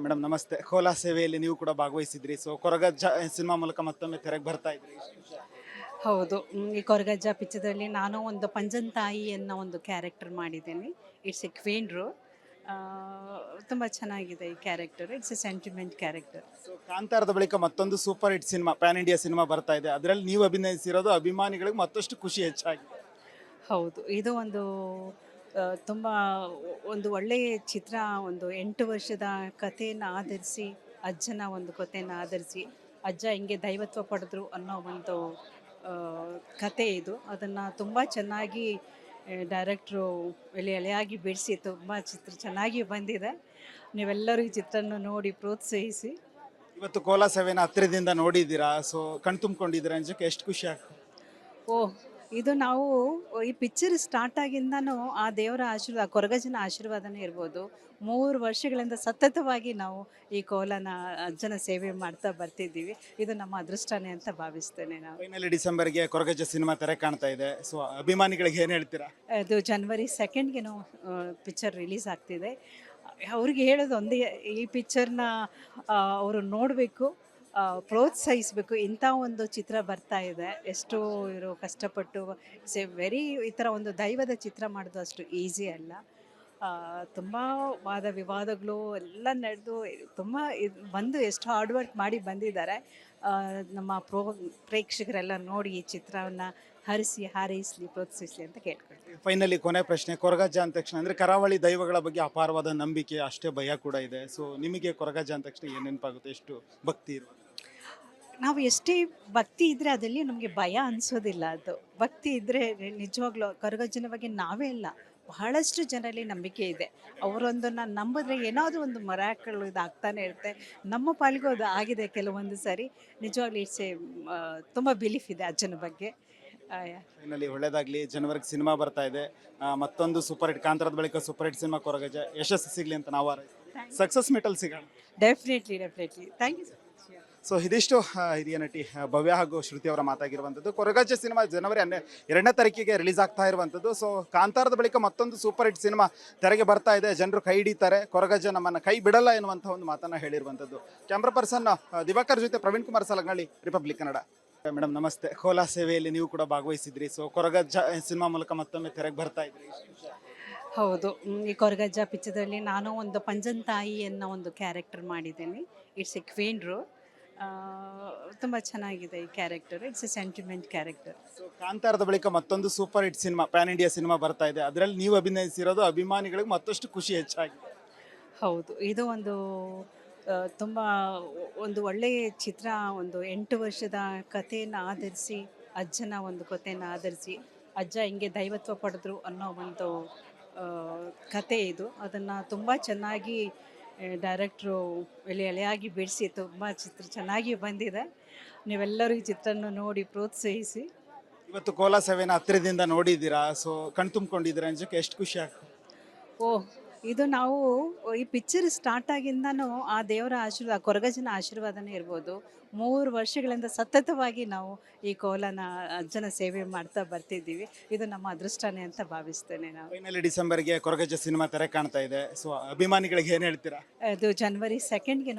Madam ನಮಸ್ತೆ. ಕೋಲಾ ಸೇವೆಯಲ್ಲಿ ನೀವು ಕೂಡ ಭಾಗವಹಿಸಿದ್ರಿ. ಸೊ ಕೊರಗಜ್ಜ ಸಿನಿಮಾ ಮೂಲಕ ಮತ್ತೊಮ್ಮೆ ತೆರೆಗೆ ಬರ್ತಾ ಇದ್ರಿ. ಹೌದು. ಈ ಕೊರಗಜ್ಜ ಪಿಚ್ಚರಲ್ಲಿ ನಾನು ಒಂದು ಪಂಜನ್ ತಾಯಿ ಅನ್ನೋ ಒಂದು ಕ್ಯಾರೆಕ್ಟರ್ ಮಾಡಿದ್ದೀನಿ. ಇಟ್ಸ್ ಎ ಕ್ವೀನ್ ರೋ ತುಂಬ ಚೆನ್ನಾಗಿದೆ ಈ character. It's a sentiment character so ಕಾಂತಾರದ ಬಳಿಕ ಮತ್ತೊಂದು super hit cinema pan India cinema ಬರ್ತಾ ಇದೆ. ಅದರಲ್ಲಿ ನೀವು ಅಭಿನಯಿಸಿರೋದು ಅಭಿಮಾನಿಗಳಿಗೆ ಮತ್ತಷ್ಟು ಖುಷಿ ಹೆಚ್ಚಾಗಿದೆ. ಹೌದು. ಇದು ಒಂದು ತುಂಬ ಒಂದು ಒಳ್ಳೆಯ ಚಿತ್ರ ಒಂದು ಎಂಟು ವರ್ಷದ ಕಥೆಯನ್ನು ಆಧರಿಸಿ ಅಜ್ಜನ ಒಂದು ಕಥೆಯನ್ನು ಆಧರಿಸಿ ಅಜ್ಜ ಹಿಂಗೆ ದೈವತ್ವ ಪಡೆದ್ರು ಅನ್ನೋ ಒಂದು ಕತೆ ಇದು. ಅದನ್ನು ತುಂಬ ಚೆನ್ನಾಗಿ ಡೈರೆಕ್ಟ್ರು ಎಲೆ ಎಳೆಯಾಗಿ ಬಿಡಿಸಿ ತುಂಬ ಚಿತ್ರ ಚೆನ್ನಾಗಿ ಬಂದಿದೆ. ನೀವೆಲ್ಲರೂ ಈ ಚಿತ್ರನ ನೋಡಿ ಪ್ರೋತ್ಸಾಹಿಸಿ. ಇವತ್ತು ಕೋಲಾ ಸೆವೆನ್ ಹತ್ತಿರದಿಂದ ನೋಡಿದ್ದೀರಾ? ಸೊ ಕಣ್ತುಂಬ್ಕೊಂಡಿದ್ದೀರಾ ಅಂಜಕ್ಕೆ ಎಷ್ಟು ಖುಷಿ ಆಗ್ತದೆ? ಓ ಇದು ನಾವು ಈ ಪಿಕ್ಚರ್ ಸ್ಟಾರ್ಟ್ ಆಗಿಂದನೂ ಆ ದೇವರ ಆಶೀರ್ವಾದ ಕೊರಗಜನ ಆಶೀರ್ವಾದನೇ ಇರ್ಬೋದು. ಮೂರು ವರ್ಷಗಳಿಂದ ಸತತವಾಗಿ ನಾವು ಈ ಕೋಲನ ಅಜ್ಜನ ಸೇವೆ ಮಾಡ್ತಾ ಬರ್ತಿದ್ದೀವಿ. ಇದು ನಮ್ಮ ಅದೃಷ್ಟನೇ ಅಂತ ಭಾವಿಸ್ತೇನೆ ನಾವು. ಫೈನಲಿ ಡಿಸೆಂಬರ್ಗೆ ಕೊರಗಜ ಸಿನಿಮಾ ತೆರೆ ಕಾಣ್ತಾ ಇದೆ. ಸೊ ಅಭಿಮಾನಿಗಳಿಗೆ ಏನು ಹೇಳ್ತೀರಾ? ಅದು ಜನವರಿ ಸೆಕೆಂಡ್ಗೆ ಪಿಕ್ಚರ್ ರಿಲೀಸ್ ಆಗ್ತಿದೆ. ಅವ್ರಿಗೆ ಹೇಳೋದು ಒಂದೇ ಈ ಪಿಕ್ಚರ್ನ ಅವರು ನೋಡಬೇಕು. ಪ್ರೋತ್ಸಾಹಿಸಬೇಕು. ಇಂಥ ಒಂದು ಚಿತ್ರ ಬರ್ತಾ ಇದೆ. ಎಷ್ಟು ಇವರು ಕಷ್ಟಪಟ್ಟು ಸೆ ವೆರಿ ಈ ಥರ ಒಂದು ದೈವದ ಚಿತ್ರ ಮಾಡೋದು ಅಷ್ಟು ಈಸಿ ಅಲ್ಲ. ತುಂಬ ವಾದ ವಿವಾದಗಳು ಎಲ್ಲ ನಡೆದು, ತುಂಬ ಇದು ಬಂದು ಎಷ್ಟು ಹಾರ್ಡ್ ವರ್ಕ್ ಮಾಡಿ ಬಂದಿದ್ದಾರೆ. ನಮ್ಮ ಪ್ರೋ, ಪ್ರೇಕ್ಷಕರೆಲ್ಲ ನೋಡಿ ಈ ಚಿತ್ರವನ್ನು ಹರಿಸಿ, ಹಾರೈಸಲಿ, ಪ್ರೋತ್ಸಾಹಿಸಲಿ ಅಂತ ಕೇಳ್ಕೊಳ್ತೀವಿ. ಫೈನಲಿ ಕೊನೆ ಪ್ರಶ್ನೆ. ಕೊರಗಜ್ಜ ಅಂದ ತಕ್ಷಣ, ಅಂದರೆ ಕರಾವಳಿ ದೈವಗಳ ಬಗ್ಗೆ ಅಪಾರವಾದ ನಂಬಿಕೆ, ಅಷ್ಟೇ ಭಯ ಕೂಡ ಇದೆ. ಸೊ ನಿಮಗೆ ಕೊರಗಜ್ಜ ಅಂದ ತಕ್ಷಣ ಏನು ನೆನಪಾಗುತ್ತೆ? ಎಷ್ಟು ಭಕ್ತಿ ಇರುವ ನಾವು ಎಷ್ಟೇ ಭಕ್ತಿ ಇದ್ದರೆ ಅದರಲ್ಲಿ ನಮಗೆ ಭಯ ಅನಿಸೋದಿಲ್ಲ ಅದು. ಭಕ್ತಿ ಇದ್ದರೆ ನಿಜವಾಗ್ಲೂ ಕರಗಜ್ಜನ ಬಗ್ಗೆ ನಾವೇ ಇಲ್ಲ ಬಹಳಷ್ಟು ಜನರಲ್ಲಿ ನಂಬಿಕೆ ಇದೆ. ಅವರೊಂದನ್ನು ನಂಬಿದ್ರೆ ಏನಾದರೂ ಒಂದು ಮರಾಕಗಳು ಇದಾಗ್ತಾನೆ ಇರುತ್ತೆ. ನಮ್ಮ ಪಾಲಿಗೂ ಅದು ಆಗಿದೆ ಕೆಲವೊಂದು ಸಾರಿ. ನಿಜವಾಗ್ಲೂ ಇಟ್ಸ್ ಎ ತುಂಬ ಬಿಲೀಫ್ ಇದೆ ಅಜ್ಜನ ಬಗ್ಗೆ. ಫೈನಲಿ ಒಳ್ಳೇದಾಗ್ಲಿ. ಜನವರಿಗೆ ಸಿನಿಮಾ ಬರ್ತಾ ಇದೆ. ಮತ್ತೊಂದು ಸೂಪರ್ ಹಿಟ್ ಕಾಂತರದ ಬಳಿಕ ಸೂಪರ್ ಹಿಟ್ ಸಿನಿಮಾ ಕೊರಗಜ ಯಶಸ್ಸು ಸಿಗಲಿ ಅಂತ ನಾವು ಸಕ್ಸಸ್ ಮೆಟಲ್ ಸಿಗೋಣ. Definitely definitely thank you so ಇದಿಷ್ಟು ಹಿರಿಯ ನಟಿ ಭವ್ಯ ಹಾಗೂ ಶ್ರುತಿ ಅವರ ಮಾತಾಗಿರುವಂಥದ್ದು. ಕೊರಗಜ್ಜ ಸಿನಿಮಾ ಜನವರಿ ಹನ್ನೆ, ಎರಡನೇ ತಾರೀಕಿಗೆ ರಿಲೀಸ್ ಆಗ್ತಾ ಇರುವಂಥದ್ದು. ಸೊ ಕಾಂತಾರದ ಬಳಿಕ ಮತ್ತೊಂದು ಸೂಪರ್ ಹಿಟ್ ಸಿನಿಮಾ ತೆರೆಗೆ ಬರ್ತಾ ಇದೆ. ಜನರು ಕೈ ಹಿಡಿತಾರೆ. ಕೊರಗಜ್ಜ ನಮ್ಮನ್ನು ಕೈ ಬಿಡಲ್ಲ ಎನ್ನುವಂಥ ಒಂದು ಮಾತನ್ನು ಹೇಳಿರುವಂಥದ್ದು. ಕ್ಯಾಮ್ರಾ ಪರ್ಸನ್ ದಿವಾಕರ್ ಜೊತೆ ಪ್ರವೀಣ್ ಕುಮಾರ್ ಸಲಗನಳ್ಳಿ ರಿಪಬ್ಲಿಕ್ ಕನ್ನಡ ಮೇಡಮ್, ನಮಸ್ತೆ. ಕೋಲಾ ಸೇವೆಯಲ್ಲಿ ನೀವು ಕೂಡ ಭಾಗವಹಿಸಿದ್ರಿ. ಸೊ ಕೊರಗಜ್ಜ ಸಿನಿಮಾ ಮೂಲಕ ಮತ್ತೊಮ್ಮೆ ತೆರೆಗೆ ಬರ್ತಾ ಇದ್ರಿ. ಹೌದು. ಈ ಕೊರಗಜ್ಜ ಪಿಚ್ಚದಲ್ಲಿ ನಾನು ಒಂದು ಪಂಜನ್ ತಾಯಿ ಒಂದು ಕ್ಯಾರೆಕ್ಟರ್ ಮಾಡಿದ್ದೀನಿ. ಇಟ್ಸ್ ಎ ಕ್ವೀನ್ ರೋ ತುಂಬ ಚೆನ್ನಾಗಿದೆ ಈ character it's a sentiment character so ಕಾಂತಾರದ ಬಳಿಕ ಮತ್ತೊಂದು super hit cinema pan India cinema ಬರ್ತಾ ಇದೆ. ಅದರಲ್ಲಿ ನೀವು ಅಭಿನಯಿಸಿರೋದು ಅಭಿಮಾನಿಗಳಿಗೆ ಮತ್ತಷ್ಟು ಖುಷಿ ಹೆಚ್ಚಾಗಿದೆ ಹೌದು ಇದು ಒಂದು ತುಂಬ ಒಂದು ಒಳ್ಳೆಯ ಚಿತ್ರ ಒಂದು ಎಂಟು ವರ್ಷದ ಕಥೆಯನ್ನು ಆಧರಿಸಿ ಅಜ್ಜನ ಒಂದು ಕಥೆಯನ್ನು ಆಧರಿಸಿ ಅಜ್ಜ ಹಿಂಗೆ ದೈವತ್ವ ಪಡೆದ್ರು ಅನ್ನೋ ಒಂದು ಕತೆ ಇದು. ಅದನ್ನು ತುಂಬ ಚೆನ್ನಾಗಿ ಡೈರೆಕ್ಟ್ರು ಎಲೆ ಎಳೆಯಾಗಿ ಬಿಡಿಸಿ ತುಂಬ ಚಿತ್ರ ಚೆನ್ನಾಗಿ ಬಂದಿದೆ. ನೀವೆಲ್ಲರೂ ಈ ಚಿತ್ರನ ನೋಡಿ ಪ್ರೋತ್ಸಾಹಿಸಿ. ಇವತ್ತು ಕೋಲಾ ಸೆವೆನ್ ಹತ್ತಿರದಿಂದ ನೋಡಿದ್ದೀರಾ? ಸೊ ಕಣ್ತುಂಬ್ಕೊಂಡಿದ್ದೀರಾ ಅಂಜಕ್ಕೆ ಎಷ್ಟು ಖುಷಿ ಆಗ್ತದೆ? ಓ ಇದು ನಾವು ಈ ಪಿಕ್ಚರ್ ಸ್ಟಾರ್ಟ್ ಆಗಿಂದನೂ ಆ ದೇವರ ಆಶೀರ್ವಾದ ಕೊರಗಜನ ಆಶೀರ್ವಾದನೇ ಇರ್ಬೋದು. ಮೂರು ವರ್ಷಗಳಿಂದ ಸತತವಾಗಿ ನಾವು ಈ ಕೋಲನ ಅಜ್ಜನ ಸೇವೆ ಮಾಡ್ತಾ ಬರ್ತಿದ್ದೀವಿ. ಇದು ನಮ್ಮ ಅದೃಷ್ಟನೇ ಅಂತ ಭಾವಿಸ್ತೇನೆ ನಾವು. ಫೈನಲಿ ಡಿಸೆಂಬರ್ಗೆ ಕೊರಗಜ ಸಿನಿಮಾ ತೆರೆ ಕಾಣ್ತಾ ಇದೆ. ಸೊ ಅಭಿಮಾನಿಗಳಿಗೆ ಏನು ಹೇಳ್ತೀರಾ? ಅದು ಜನವರಿ ಸೆಕೆಂಡ್ಗೆ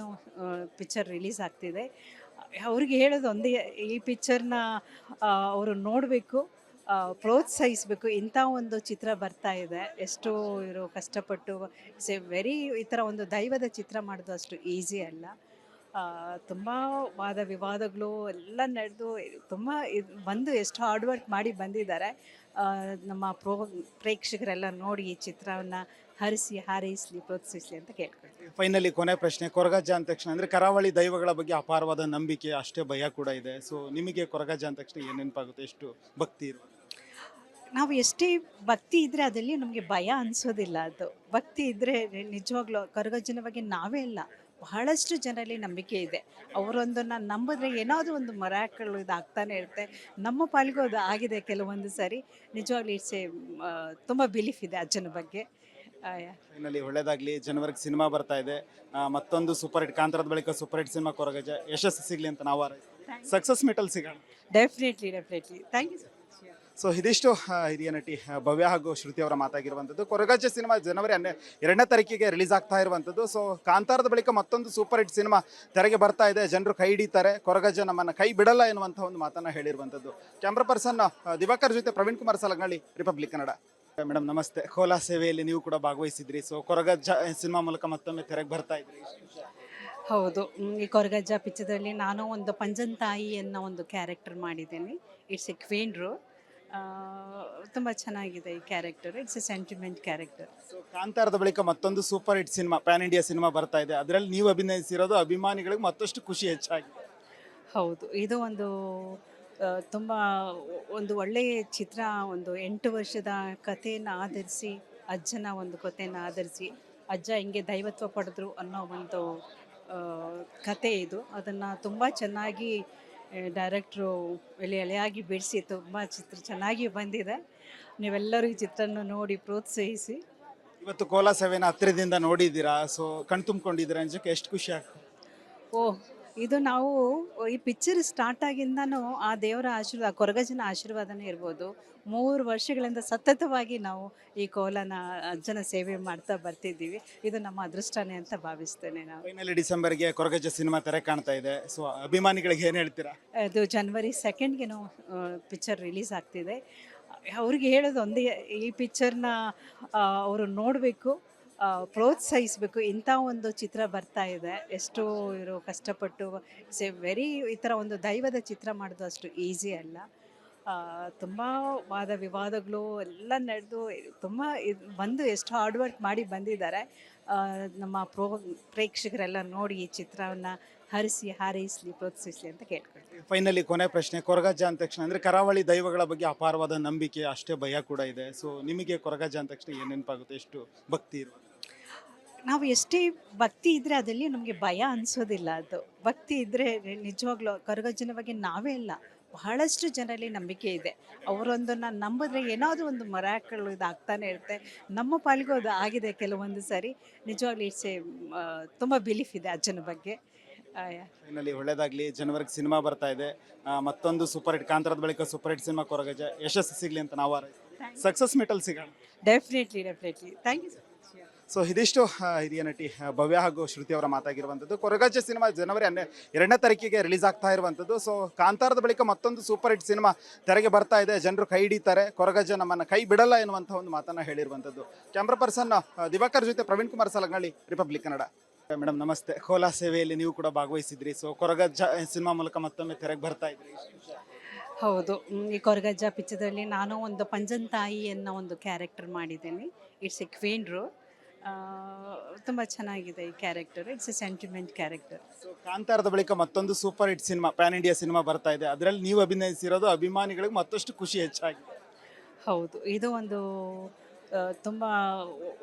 ಪಿಕ್ಚರ್ ರಿಲೀಸ್ ಆಗ್ತಿದೆ. ಅವ್ರಿಗೆ ಹೇಳೋದು ಒಂದೇ ಈ ಪಿಕ್ಚರ್ನ ಅವರು ನೋಡಬೇಕು. ಪ್ರೋತ್ಸಾಹಿಸಬೇಕು. ಇಂಥ ಒಂದು ಚಿತ್ರ ಬರ್ತಾ ಇದೆ. ಎಷ್ಟೋ ಇವರು ಕಷ್ಟಪಟ್ಟು ಎ ವೆರಿ ಈ ಥರ ಒಂದು ದೈವದ ಚಿತ್ರ ಮಾಡೋದು ಅಷ್ಟು ಈಸಿ ಅಲ್ಲ. ತುಂಬ ವಾದ ವಿವಾದಗಳು ಎಲ್ಲ ನಡೆದು, ತುಂಬ ಇದು, ಬಂದು ಎಷ್ಟು ಹಾರ್ಡ್ ವರ್ಕ್ ಮಾಡಿ ಬಂದಿದ್ದಾರೆ. ನಮ್ಮ ಪ್ರೋ, ಪ್ರೇಕ್ಷಕರೆಲ್ಲ ನೋಡಿ ಈ ಚಿತ್ರವನ್ನು ಹರಿಸಿ, ಹಾರೈಸಲಿ, ಪ್ರೋತ್ಸಾಹಿಸಲಿ ಅಂತ ಕೇಳ್ಕೊಳ್ತೀವಿ ಫೈನಲಿ ಕೊನೆ ಪ್ರಶ್ನೆ. ಕೊರಗಜ್ಜ ಅಂದ ತಕ್ಷಣ ಅಂದರೆ ಕರಾವಳಿ ದೈವಗಳ ಬಗ್ಗೆ ಅಪಾರವಾದ ನಂಬಿಕೆ, ಅಷ್ಟೇ ಭಯ ಕೂಡ ಇದೆ. ಸೊ ನಿಮಗೆ ಕೊರಗಜ್ಜ ಅಂದ ತಕ್ಷಣ ಏನು ನೆನಪಾಗುತ್ತೆ? ಎಷ್ಟು ಭಕ್ತಿ ಇರುವ ನಾವು ಎಷ್ಟೇ ಭಕ್ತಿ ಇದ್ದರೆ ಅದಲ್ಲಿ ನಮಗೆ ಭಯ ಅನಿಸೋದಿಲ್ಲ ಅದು. ಭಕ್ತಿ ಇದ್ದರೆ ನಿಜವಾಗ್ಲೂ ಕರಗಜ್ಜನ ಬಗ್ಗೆ ನಾವೇ ಅಲ್ಲ ಬಹಳಷ್ಟು ಜನರಲ್ಲಿ ನಂಬಿಕೆ ಇದೆ. ಅವರೊಂದನ್ನು ನಂಬಿದ್ರೆ ಏನಾದರೂ ಒಂದು ಮರಾಕಗಳು ಇದಾಗ್ತಾನೆ ಇರುತ್ತೆ. ನಮ್ಮ ಪಾಲಿಗೂ ಅದು ಆಗಿದೆ ಕೆಲವೊಂದು ಸಾರಿ. ನಿಜವಾಗ್ಲೂ ಇಟ್ಸ್ ಎ ತುಂಬ ಬಿಲೀಫ್ ಇದೆ ಅಜ್ಜನ ಬಗ್ಗೆ. ಫೈನಲಿ ಒಳ್ಳೇದಾಗ್ಲಿ. ಜನವರಿಗೆ ಸಿನಿಮಾ ಬರ್ತಾ ಇದೆ. ಮತ್ತೊಂದು ಸೂಪರ್ ಹಿಟ್ ಕಾಂತರದ ಬಳಿಕ ಸೂಪರ್ ಹಿಟ್ ಸಿನಿಮಾ ಕೊರಗಜ ಯಶಸ್ಸು ಸಿಗಲಿ ಅಂತ ನಾವು ಸಕ್ಸಸ್ ಮೆಟಲ್ ಸಿಗೋಣ. Definitely definitely thank you so ಇದಿಷ್ಟು ಹಿರಿಯ ನಟಿ ಭವ್ಯ ಹಾಗೂ ಶ್ರುತಿ ಅವರ ಮಾತಾಗಿರುವಂಥದ್ದು. ಕೊರಗಜ್ಜೆ ಸಿನಿಮಾ ಜನವರಿ ಹನ್ನೆ, ಎರಡನೇ ತಾರೀಕಿಗೆ ರಿಲೀಸ್ ಆಗ್ತಾ ಇರುವಂಥದ್ದು. ಸೊ ಕಾಂತಾರದ ಬಳಿಕ ಮತ್ತೊಂದು ಸೂಪರ್ ಹಿಟ್ ಸಿನಿಮಾ ತೆರೆಗೆ ಬರ್ತಾ ಇದೆ. ಜನರು ಕೈ ಹಿಡಿತಾರೆ. ಕೊರಗಜ್ಜೆ ನಮ್ಮನ್ನು ಕೈ ಬಿಡಲ್ಲ ಎನ್ನುವಂಥ ಒಂದು ಮಾತನ್ನು ಹೇಳಿರುವಂಥದ್ದು. ಕ್ಯಾಮ್ರಾ ಪರ್ಸನ್ ದಿವಾಕರ್ ಜೊತೆ ಪ್ರವೀಣ್ ಕುಮಾರ್ ಸಲಗ್ನಳ್ಳಿ ರಿಪಬ್ಲಿಕ್ ಕನ್ನಡ ಮೇಡಮ್ ನಮಸ್ತೆ. ಕೋಲಾ ಸೇವೆಯಲ್ಲಿ ನೀವು ಕೂಡ ಭಾಗವಹಿಸಿದ್ರಿ. ಸೊ ಕೊರಗಜ್ಜ ಸಿನಿಮಾ ಮೂಲಕ ಮತ್ತೊಮ್ಮೆ ತೆರೆಗೆ ಬರ್ತಾ ಇದ್ರಿ. ಹೌದು. ಈ ಕೊರಗಜ್ಜ ಪಿಚ್ಚದಲ್ಲಿ ನಾನು ಒಂದು ಪಂಜನ್ ತಾಯಿ ಒಂದು ಕ್ಯಾರೆಕ್ಟರ್ ಮಾಡಿದ್ದೀನಿ. ಇಟ್ಸ್ ಎ ಕ್ವೀನ್ ರೋಲ್ ತುಂಬ ಚೆನ್ನಾಗಿದೆ ಈ character. It's a sentiment character so ಕಾಂತಾರದ ಬಳಿಕ ಮತ್ತೊಂದು super hit cinema pan India cinema ಬರ್ತಾ ಇದೆ. ಅದರಲ್ಲಿ ನೀವು ಅಭಿನಯಿಸಿರೋದು ಅಭಿಮಾನಿಗಳಿಗೆ ಮತ್ತಷ್ಟು ಖುಷಿ ಹೆಚ್ಚಾಗಿದೆ. ಹೌದು ಇದು ಒಂದು ತುಂಬ ಒಂದು ಒಳ್ಳೆಯ ಚಿತ್ರ ಒಂದು ಎಂಟು ವರ್ಷದ ಕಥೆಯನ್ನು ಆಧರಿಸಿ ಅಜ್ಜನ ಒಂದು ಕಥೆಯನ್ನು ಆಧರಿಸಿ ಅಜ್ಜ ಹಿಂಗೆ ದೈವತ್ವ ಪಡೆದ್ರು ಅನ್ನೋ ಒಂದು ಕತೆ ಇದು. ಅದನ್ನು ತುಂಬ ಚೆನ್ನಾಗಿ ಡೈರೆಕ್ಟ್ರು ಎಲೆ ಎಳೆಯಾಗಿ ಬಿಡಿಸಿ ತುಂಬ ಚಿತ್ರ ಚೆನ್ನಾಗಿ ಬಂದಿದೆ. ನೀವೆಲ್ಲರೂ ಈ ಚಿತ್ರನ ನೋಡಿ ಪ್ರೋತ್ಸಾಹಿಸಿ. ಇವತ್ತು ಕೋಲಾ ಸೆವೆನ್ ಹತ್ತಿರದಿಂದ ನೋಡಿದ್ದೀರಾ? ಸೊ ಕಣ್ ತುಂಬಿಕೊಂಡಿದ್ದೀರಾ ಅಂಜಕ್ಕೆ ಎಷ್ಟು ಖುಷಿ ಆಗ್ತದೆ? ಓ ಇದು ನಾವು ಈ ಪಿಕ್ಚರ್ ಸ್ಟಾರ್ಟ್ ಆಗಿಂದನೂ ಆ ದೇವರ ಆಶೀರ್ವಾದ ಕೊರಗಜನ ಆಶೀರ್ವಾದನೇ ಇರ್ಬೋದು. ಮೂರು ವರ್ಷಗಳಿಂದ ಸತತವಾಗಿ ನಾವು ಈ ಕೋಲನ ಅಜ್ಜನ ಸೇವೆ ಮಾಡ್ತಾ ಬರ್ತಿದ್ದೀವಿ. ಇದು ನಮ್ಮ ಅದೃಷ್ಟನೇ ಅಂತ ಭಾವಿಸ್ತೇನೆ ನಾವು. ಫೈನಲಿ ಡಿಸೆಂಬರ್ಗೆ ಕೊರಗಜ್ಜ ಸಿನಿಮಾ ತೆರೆ ಕಾಣ್ತಾ ಇದೆ. ಸೊ ಅಭಿಮಾನಿಗಳಿಗೆ ಏನು ಹೇಳ್ತೀರಾ? ಅದು ಜನವರಿ ಸೆಕೆಂಡ್ಗೆ ಪಿಕ್ಚರ್ ರಿಲೀಸ್ ಆಗ್ತಿದೆ. ಅವ್ರಿಗೆ ಹೇಳೋದು ಒಂದೇ ಈ ಪಿಕ್ಚರ್ನ ಅವರು ನೋಡಬೇಕು ಪ್ರೋತ್ಸಾಹಿಸಬೇಕು. ಇಂಥ ಒಂದು ಚಿತ್ರ ಬರ್ತಾ ಇದೆ. ಎಷ್ಟು ಇವರು ಕಷ್ಟಪಟ್ಟು ಇಟ್ಸ್ ಎ ವೆರಿ ಈ ಥರ ಒಂದು ದೈವದ ಚಿತ್ರ ಮಾಡೋದು ಅಷ್ಟು ಈಸಿ ಅಲ್ಲ. ತುಂಬ ವಾದ ವಿವಾದಗಳು ಎಲ್ಲ ನಡೆದು ತುಂಬ ಇದು ಬಂದು ಎಷ್ಟು ಹಾರ್ಡ್ ವರ್ಕ್ ಮಾಡಿ ಬಂದಿದ್ದಾರೆ. ನಮ್ಮ ಪ್ರೋ ಪ್ರೇಕ್ಷಕರೆಲ್ಲ ನೋಡಿ ಈ ಚಿತ್ರವನ್ನು ಹರಿಸಿ ಹಾರೈಸಲಿ ಪ್ರೋತ್ಸಾಹಿಸಲಿ ಅಂತ ಕೇಳ್ಕೊಳ್ತೀವಿ. ಫೈನಲಿ ಕೊನೆ ಪ್ರಶ್ನೆ ಕೊರಗಜ್ಜ ಅಂದ ತಕ್ಷಣ ಅಂದ್ರೆ ಕರಾವಳಿ ದೈವಗಳ ಬಗ್ಗೆ ಅಪಾರವಾದ ನಂಬಿಕೆ ಅಷ್ಟೇ ಭಯ ಕೂಡ ಇದೆ. ಸೊ ನಿಮಗೆ ಕೊರಗಜ್ಜ ಅಂದ ತಕ್ಷಣ ಏನು ನೆನಪಾಗುತ್ತೆ ಎಷ್ಟು ಭಕ್ತಿ ಇರುವ? ನಾವು ಎಷ್ಟೇ ಭಕ್ತಿ ಇದ್ದರೆ ಅದಲ್ಲಿ ನಮಗೆ ಭಯ ಅನಿಸೋದಿಲ್ಲ ಅದು. ಭಕ್ತಿ ಇದ್ದರೆ ನಿಜವಾಗ್ಲೂ ಕರಗಜ್ಜನ ಬಗ್ಗೆ ನಾವೇ ಅಲ್ಲ. ಬಹಳಷ್ಟು ಜನರಲ್ಲಿ ನಂಬಿಕೆ ಇದೆ. ಅವರೊಂದನ್ನು ನಂಬಿದ್ರೆ ಏನಾದರೂ ಒಂದು ಮರಗಳು ಇದಾಗ್ತಾನೆ ಇರುತ್ತೆ. ನಮ್ಮ ಪಾಲಿಗೂ ಅದು ಆಗಿದೆ ಕೆಲವೊಂದು ಸಾರಿ. ನಿಜವಾಗ್ಲೂ ಇಟ್ಸ್ ಎ ತುಂಬ ಬಿಲೀಫ್ ಇದೆ ಅಜ್ಜನ ಬಗ್ಗೆ. ಫೈನಲಿ ಒಳ್ಳೇದಾಗ್ಲಿ. ಜನವರಿಗೆ ಸಿನಿಮಾ ಬರ್ತಾ ಇದೆ. ಮತ್ತೊಂದು ಸೂಪರ್ ಹಿಟ್ ಕಾಂತರದ ಬಳಿಕ ಸೂಪರ್ ಹಿಟ್ ಸಿನಿಮಾ ಕೊರಗಜ ಯಶಸ್ಸು ಸಿಗಲಿ ಅಂತ ನಾವು ಸಕ್ಸಸ್ ಮೆಟಲ್ ಸಿಗೋಣ. Definitely definitely thank you so ಇದಿಷ್ಟು ಹಿರಿಯ ನಟಿ ಭವ್ಯ ಹಾಗೂ ಶ್ರುತಿ ಅವರ ಮಾತಾಗಿರುವಂಥದ್ದು. ಕೊರಗಜ್ಜೆ ಸಿನಿಮಾ ಜನವರಿ ಹನ್ನೆ ಎರಡನೇ ತಾರೀಕಿಗೆ ರಿಲೀಸ್ ಆಗ್ತಾ ಇರುವಂಥದ್ದು. ಸೊ ಕಾಂತಾರದ ಬಳಿಕ ಮತ್ತೊಂದು ಸೂಪರ್ ಹಿಟ್ ಸಿನಿಮಾ ತೆರೆಗೆ ಬರ್ತಾ ಇದೆ. ಜನರು ಕೈ ಹಿಡಿತಾರೆ. ಕೊರಗಜ್ಜ ನಮ್ಮನ್ನು ಕೈ ಬಿಡಲ್ಲ ಎನ್ನುವಂಥ ಒಂದು ಮಾತನ್ನು ಹೇಳಿರುವಂಥದ್ದು. ಕ್ಯಾಮ್ರಾ ಪರ್ಸನ್ ದಿವಾಕರ್ ಜೊತೆ ಪ್ರವೀಣ್ ಕುಮಾರ್ ಸಲಗ್ನಳ್ಳಿ ರಿಪಬ್ಲಿಕ್ ಕನ್ನಡ. ಮೇಡಮ್, ನಮಸ್ತೆ. ಕೋಲಾ ಸೇವೆಯಲ್ಲಿ ನೀವು ಕೂಡ ಭಾಗವಹಿಸಿದ್ರಿ. ಸೊ ಕೊರಗಜ್ಜ ಸಿನಿಮಾ ಮೂಲಕ ಮತ್ತೊಮ್ಮೆ ತೆರೆಗೆ ಬರ್ತಾ ಇದ್ರಿ. ಹೌದು. ಈ ಕೊರಗಜ್ಜ ಪಿಚ್ಚದಲ್ಲಿ ನಾನು ಒಂದು ಪಂಜನ್ ತಾಯಿ ಒಂದು ಕ್ಯಾರೆಕ್ಟರ್ ಮಾಡಿದ್ದೀನಿ. ಇಟ್ಸ್ ಎ ಕ್ವೀನ್ ತುಂಬ ಚೆನ್ನಾಗಿದೆ ಈ character it's a sentiment character so ಕಾಂತಾರದ ಬಳಿಕ ಮತ್ತೊಂದು super hit cinema pan India cinema ಬರ್ತಾ ಇದೆ. ಅದರಲ್ಲಿ ನೀವು ಅಭಿನಯಿಸಿರೋದು ಅಭಿಮಾನಿಗಳಿಗೆ ಮತ್ತಷ್ಟು ಖುಷಿ ಹೆಚ್ಚಾಗಿದೆ. ಹೌದು ಇದು ಒಂದು ತುಂಬ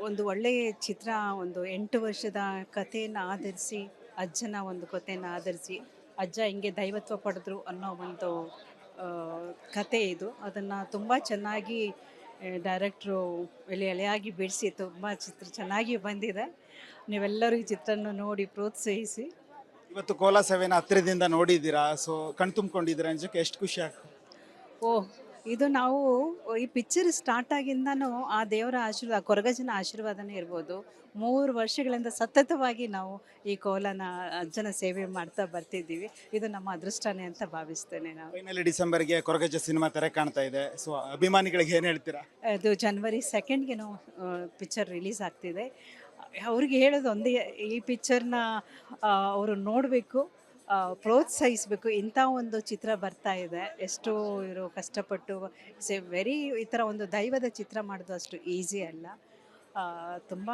ಒಂದು ಒಳ್ಳೆಯ ಚಿತ್ರ ಒಂದು ಎಂಟು ವರ್ಷದ ಕಥೆಯನ್ನು ಆಧರಿಸಿ ಅಜ್ಜನ ಒಂದು ಕಥೆಯನ್ನು ಆಧರಿಸಿ ಅಜ್ಜ ಹಿಂಗೆ ದೈವತ್ವ ಪಡೆದ್ರು ಅನ್ನೋ ಒಂದು ಕತೆ ಇದು. ಅದನ್ನು ತುಂಬ ಚೆನ್ನಾಗಿ ಡೈರೆಕ್ಟ್ರು ಎಲೆ ಎಳೆಯಾಗಿ ಬಿಡಿಸಿ ತುಂಬ ಚಿತ್ರ ಚೆನ್ನಾಗಿ ಬಂದಿದೆ. ನೀವೆಲ್ಲರೂ ಈ ಚಿತ್ರನ ನೋಡಿ ಪ್ರೋತ್ಸಾಹಿಸಿ. ಇವತ್ತು ಕೋಲ ಸೇವೆನ ಹತ್ತಿರದಿಂದ ನೋಡಿದ್ದೀರಾ? ಸೊ ಕಣ್ ತುಂಬಿಕೊಂಡಿದ್ದೀರಾ ಅಂಜಕ್ಕೆ ಎಷ್ಟು ಖುಷಿ ಆಗ್ತದೆ. ಓ ಇದು ನಾವು ಈ ಪಿಕ್ಚರ್ ಸ್ಟಾರ್ಟ್ ಆಗಿಂದನೂ ಆ ದೇವರ ಆಶೀರ್ವಾದ ಕೊರಗಜನ ಆಶೀರ್ವಾದನೇ ಇರ್ಬೋದು. ಮೂರು ವರ್ಷಗಳಿಂದ ಸತತವಾಗಿ ನಾವು ಈ ಕೋಲನ ಅಜ್ಜನ ಸೇವೆ ಮಾಡ್ತಾ ಬರ್ತಿದ್ದೀವಿ. ಇದು ನಮ್ಮ ಅದೃಷ್ಟನೇ ಅಂತ ಭಾವಿಸ್ತೇನೆ ನಾವು. ಫೈನಲಿ ಡಿಸೆಂಬರ್ಗೆ ಕೊರಗಜ್ಜ ಸಿನಿಮಾ ತೆರೆ ಕಾಣ್ತಾ ಇದೆ. ಸೊ ಅಭಿಮಾನಿಗಳಿಗೆ ಏನು ಹೇಳ್ತೀರಾ? ಅದು ಜನವರಿ ಸೆಕೆಂಡ್ಗೆ ಪಿಕ್ಚರ್ ರಿಲೀಸ್ ಆಗ್ತಿದೆ. ಅವ್ರಿಗೆ ಹೇಳೋದು ಒಂದೇ ಈ ಪಿಕ್ಚರ್ನ ಅವರು ನೋಡಬೇಕು ಪ್ರೋತ್ಸಾಹಿಸಬೇಕು. ಇಂಥ ಒಂದು ಚಿತ್ರ ಬರ್ತಾ ಇದೆ. ಎಷ್ಟು ಇವರು ಕಷ್ಟಪಟ್ಟು ಸೆ ಎ ವೆರಿ ಈ ಥರ ಒಂದು ದೈವದ ಚಿತ್ರ ಮಾಡೋದು ಅಷ್ಟು ಈಸಿ ಅಲ್ಲ. ತುಂಬ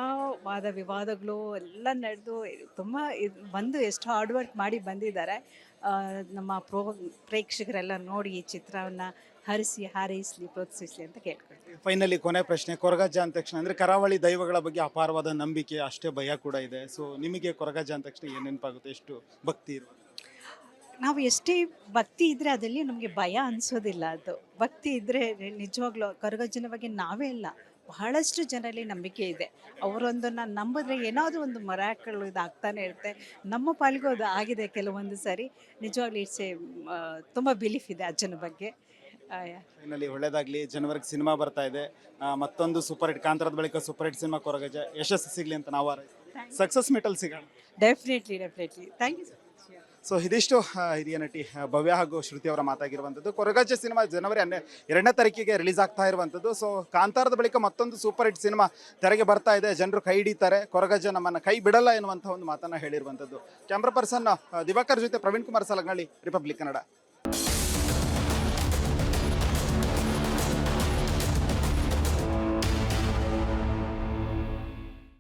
ವಾದ ವಿವಾದಗಳು ಎಲ್ಲ ನಡೆದು ತುಂಬ ಇದು ಬಂದು ಎಷ್ಟು ಹಾರ್ಡ್ ವರ್ಕ್ ಮಾಡಿ ಬಂದಿದ್ದಾರೆ. ನಮ್ಮ ಪ್ರೋ ಪ್ರೇಕ್ಷಕರೆಲ್ಲ ನೋಡಿ ಈ ಚಿತ್ರವನ್ನು ಹರಿಸಿ ಹಾರೈಸಲಿ ಪ್ರೋತ್ಸಾಹಿಸಲಿ ಅಂತ ಕೇಳ್ಕೊಳ್ತೀವಿ. ಫೈನಲಿ ಕೊನೆ ಪ್ರಶ್ನೆ ಕೊರಗಜ್ಜ ಅಂದ ತಕ್ಷಣ ಅಂದ್ರೆ ಕರಾವಳಿ ದೈವಗಳ ಬಗ್ಗೆ ಅಪಾರವಾದ ನಂಬಿಕೆ ಅಷ್ಟೇ ಭಯ ಕೂಡ ಇದೆ. ಸೊ ನಿಮಗೆ ಕೊರಗಜ್ಜ ಅಂದ ತಕ್ಷಣ ಏನು ನೆನಪಾಗುತ್ತೆ ಎಷ್ಟು ಭಕ್ತಿ ಇರುವ? ನಾವು ಎಷ್ಟೇ ಭಕ್ತಿ ಇದ್ದರೆ ಅದಲ್ಲಿ ನಮಗೆ ಭಯ ಅನಿಸೋದಿಲ್ಲ ಅದು. ಭಕ್ತಿ ಇದ್ದರೆ ನಿಜವಾಗ್ಲೂ ಕರಗಜ್ಜನ ಬಗ್ಗೆ ನಾವೇ ಅಲ್ಲ. ಬಹಳಷ್ಟು ಜನರಲ್ಲಿ ನಂಬಿಕೆ ಇದೆ. ಅವರೊಂದನ್ನು ನಂಬಿದ್ರೆ ಏನಾದರೂ ಒಂದು ಮರಗಳು ಇದಾಗ್ತಾನೆ ಇರುತ್ತೆ. ನಮ್ಮ ಪಾಲಿಗೂ ಅದು ಆಗಿದೆ ಕೆಲವೊಂದು ಸಾರಿ. ನಿಜವಾಗ್ಲೂ ಇಟ್ಸ್ ಎ ತುಂಬ ಬಿಲೀಫ್ ಇದೆ ಅಜ್ಜನ ಬಗ್ಗೆ. ಫೈನಲಿ ಒಳ್ಳೇದಾಗ್ಲಿ. ಜನವರಿಗೆ ಸಿನಿಮಾ ಬರ್ತಾ ಇದೆ. ಆ, ಮತ್ತೊಂದು ಸೂಪರ್ ಹಿಟ್ ಕಾಂತರದ ಬಳಿಕ ಸೂಪರ್ ಹಿಟ್ ಸಿನಿಮಾ ಕೊರಗಜ ಯಶಸ್ಸು ಸಿಗಲಿ ಅಂತ ನಾವು ಸಕ್ಸಸ್ ಮೆಟಲ್ ಸಿಗೋಣ. Definitely definitely thank you so ಇದಿಷ್ಟು ಹಿರಿಯ ನಟಿ ಭವ್ಯ ಹಾಗೂ ಶ್ರುತಿ ಅವರ ಮಾತಾಗಿರುವಂಥದ್ದು. ಕೊರಗಜ್ಜ ಸಿನಿಮಾ ಜನವರಿ ಹನ್ನೆ, ಎರಡನೇ ತಾರೀಕಿಗೆ ರಿಲೀಸ್ ಆಗ್ತಾ ಇರುವಂಥದ್ದು. ಸೊ ಕಾಂತಾರದ ಬಳಿಕ ಮತ್ತೊಂದು ಸೂಪರ್ ಹಿಟ್ ಸಿನಿಮಾ ತೆರೆಗೆ ಬರ್ತಾ ಇದೆ. ಜನರು ಕೈ ಹಿಡಿತಾರೆ. ಕೊರಗಜ್ಜ ನಮ್ಮನ್ನು ಕೈ ಬಿಡಲ್ಲ ಎನ್ನುವಂಥ ಒಂದು ಮಾತನ್ನು ಹೇಳಿರುವಂಥದ್ದು. ಕ್ಯಾಮ್ರಾ ಪರ್ಸನ್ ದಿವಾಕರ್ ಜೊತೆ ಪ್ರವೀಣ್ ಕುಮಾರ್ ಸಲಗಳ್ಳಿ ರಿಪಬ್ಲಿಕ್ ಕನ್ನಡ